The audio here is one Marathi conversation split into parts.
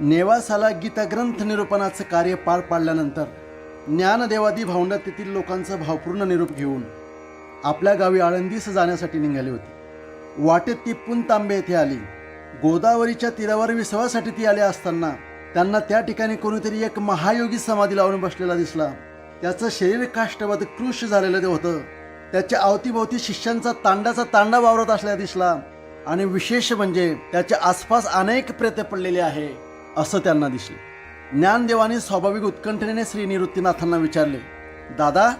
नेवासाला गीताग्रंथ निरूपणाचं कार्य पार पाडल्यानंतर ज्ञानदेवादी भावंडात तेथील लोकांचा भावपूर्ण निरूप घेऊन आपल्या गावी आळंदीस जाण्यासाठी निघाली होती. वाटेत ती पुनतांबे येथे आली. गोदावरीच्या तीरावर विसवासाठी ती आली असताना त्यांना त्या ठिकाणी कोणीतरी एक महायोगी समाधी लावून बसलेला दिसला. त्याचं शरीर काष्टवत कृश झालेलं ते होतं. त्याच्या अवतीभोवती शिष्यांचा तांडाचा तांडा वावरत असलेला दिसला. आणि विशेष म्हणजे त्याच्या आसपास अनेक प्रेते पडलेले आहे. असं त्यांना दिसले. ज्ञानदेवाने स्वाभाविक उत्कंठेने श्री निवृत्तीनाथांना विचारले दादा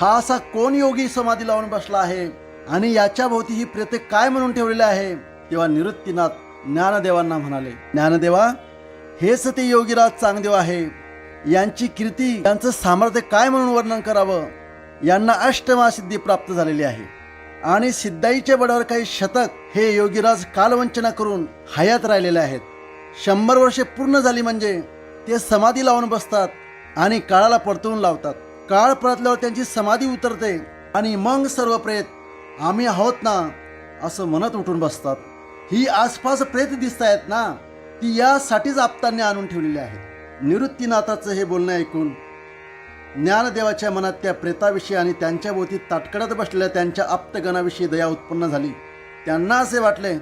हा असा कोण योगी समाधी लावून बसला आहे आणि याच्या भोवती ही प्रेते काय म्हणून ठेवलेले आहे? तेव्हा निवृत्तीनाथ ज्ञानदेवांना म्हणाले ज्ञानदेवा हेच ते योगीराज चांगदेव आहे. यांची कीर्ती यांचं सामर्थ्य काय म्हणून वर्णन करावं? यांना अष्टमासिद्धी प्राप्त झालेली आहे. आणि सिद्धाईच्या बडावर काही शतक हे योगीराज कालवंचना करून हयात राहिलेले आहेत. शंभर वर्षे पूर्ण झाली म्हणजे ते समाधी लावून बसतात आणि काळाला परतवून लावतात. काळ परतल्यावर त्यांची समाधी उतरते आणि मग सर्व प्रेत आम्ही आहोत ना असं म्हणत उठून बसतात. ही आसपास प्रेत दिसत आहेत ना ती यासाठीच आपतांनी आणून ठेवलेली आहेत. निवृत्तीनाथाचं हे बोलणं ऐकून ज्ञानदेवाच्या मनात त्या प्रेताविषयी आणि त्यांच्या भोवती ताटकडत बसलेल्या त्यांच्या आप्तगणाविषयी दया उत्पन्न झाली. त्यांना असे वाटले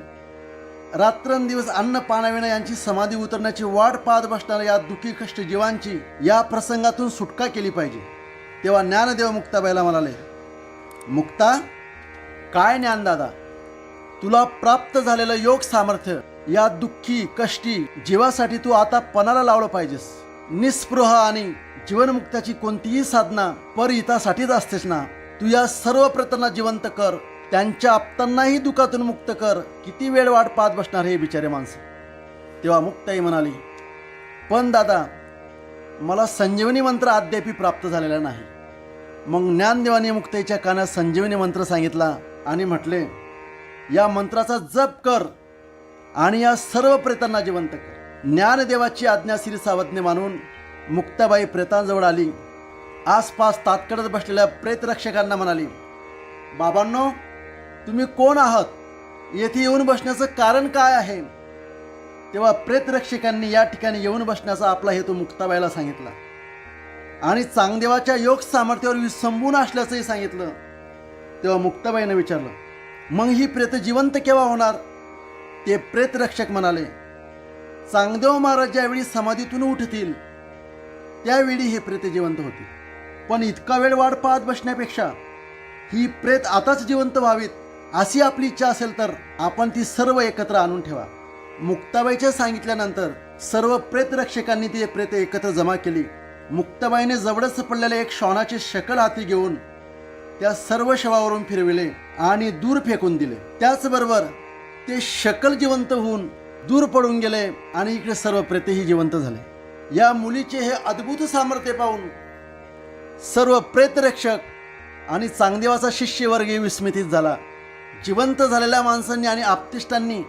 रात्रंदिवस अन्न पाण्याविना यांची समाधी उतरण्याची वाट पाहत बसणाऱ्या या दुःखी कष्ट जीवांची या प्रसंगातून सुटका केली पाहिजे. तेव्हा ज्ञानदेव मुक्ताबाईला म्हणाले मुक्ता काय ज्ञानदादा तुला प्राप्त झालेलं योग सामर्थ्य या दुःखी कष्टी जीवासाठी तू आता पणाला लावलं पाहिजेस. निस्पृह आणि जीवनमुक्ताची कोणतीही साधना परहितासाठीच असतेस ना. तू या सर्व प्रतना जिवंत कर. त्यांच्या आप्तांनाही दुखातून मुक्त कर. किती वेळ वाट पाहत बसणार हे बिचारे माणसं? तेव्हा मुक्ताई म्हणाली पण दादा मला संजीवनी मंत्र अद्यापी प्राप्त झालेला नाही. मग ज्ञानदेवाने मुक्ताईच्या कानात संजीवनी मंत्र सांगितला आणि म्हटले या मंत्राचा जप कर आणि या सर्व प्रेतांना जिवंत कर. ज्ञानदेवाची आज्ञा श्री सावज्ञे मानून मुक्ताबाई प्रेतांजवळ आली. आसपास तात्कडत बसलेल्या प्रेतरक्षकांना म्हणाली बाबांनो तुम्ही कोण आहात? येथे येऊन बसण्याचं कारण काय आहे? तेव्हा प्रेतरक्षकांनी या ठिकाणी येऊन बसण्याचा आपला हेतू मुक्ताबाईला सांगितला. आणि चांगदेवाच्या योग सामर्थ्यावर विसंबून असल्याचंही सांगितलं. तेव्हा मुक्ताबाईनं विचारलं मग ही प्रेत जिवंत केव्हा होणार? ते प्रेतरक्षक म्हणाले चांगदेव महाराज ज्यावेळी समाधीतून उठतील त्यावेळी हे प्रेत जिवंत होतील. पण इतका वेळ वाट पाहत बसण्यापेक्षा ही प्रेत आताच जिवंत व्हावीत. अशी आपली इच्छा असेल तर आपण ती सर्व एकत्र आणून ठेवा. मुक्ताबाईच्या सांगितल्यानंतर सर्व प्रेतरक्षकांनी ती प्रेत एकत्र जमा केली. मुक्ताबाईने जवळच पडलेले एक श्वानाची शकल हाती घेऊन त्या सर्व शवावरून फिरविले आणि दूर फेकून दिले. त्याचबरोबर ते शकल जिवंत होऊन दूर पडून गेले आणि इकडे सर्व प्रेतही जिवंत झाले. या मुलीचे हे अद्भुत सामर्थ्य पाहून सर्व प्रेतरक्षक आणि चांगदेवाचा शिष्यवर्गीय विस्मितीत झाला. जिवंत झालेल्या माणसांनी आणि आप्तिष्टांनी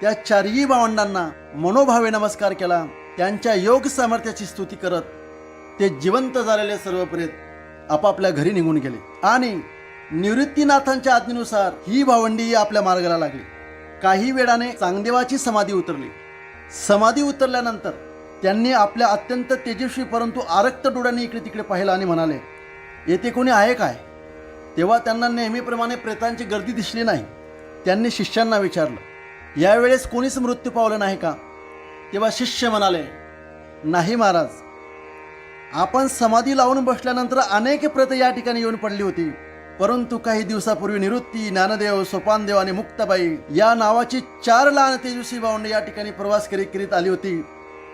त्या चारही भावंडांना मनोभावे नमस्कार केला. त्यांच्या योग सामर्थ्याची स्तुती करत ते जिवंत झालेले सर्व प्रेत आपापल्या घरी निघून गेले. आणि निवृत्तीनाथांच्या आज्ञेनुसार ही भावंडी आपल्या मार्गाला लागली. काही वेळाने चांगदेवाची समाधी उतरली. समाधी उतरल्यानंतर त्यांनी आपल्या अत्यंत तेजस्वी परंतु आरक्त डोळ्यांनी इकडे तिकडे पाहिलं आणि म्हणाले येथे कोणी आहे काय? तेव्हा त्यांना नेहमीप्रमाणे प्रेतांची गर्दी दिसली नाही. त्यांनी शिष्यांना विचारलं यावेळेस कोणीच मृत्यू पावलं नाही का? तेव्हा शिष्य म्हणाले नाही महाराज. आपण समाधी लावून बसल्यानंतर अनेक प्रत या ठिकाणी येऊन पडली होती. परंतु काही दिवसापूर्वी निवृत्ती ज्ञानदेव सोपानदेव आणि मुक्ताबाई या नावाची चार लहान तेजस्वी भावंड या ठिकाणी प्रवास करीत करीत आली होती.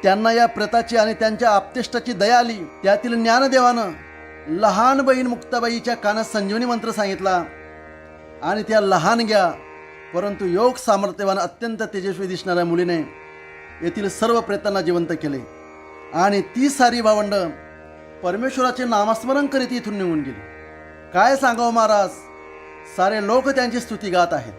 त्यांना या प्रताची आणि त्यांच्या आपतेष्टाची दया आली. त्यातील ज्ञानदेवानं लहान बहीण मुक्ताबाईच्या कानात संजीवनी मंत्र सांगितला. आणि त्या लहान घ्या परंतु योग सामर्थ्यवान अत्यंत तेजस्वी दिसणाऱ्या मुलीने येथील सर्व प्रेतांना जिवंत केले. आणि ती सारी भावंड परमेश्वराचे नामस्मरण करीत इथून निघून गेली. काय सांगावं महाराज? सारे लोक त्यांची स्तुती गात आहेत.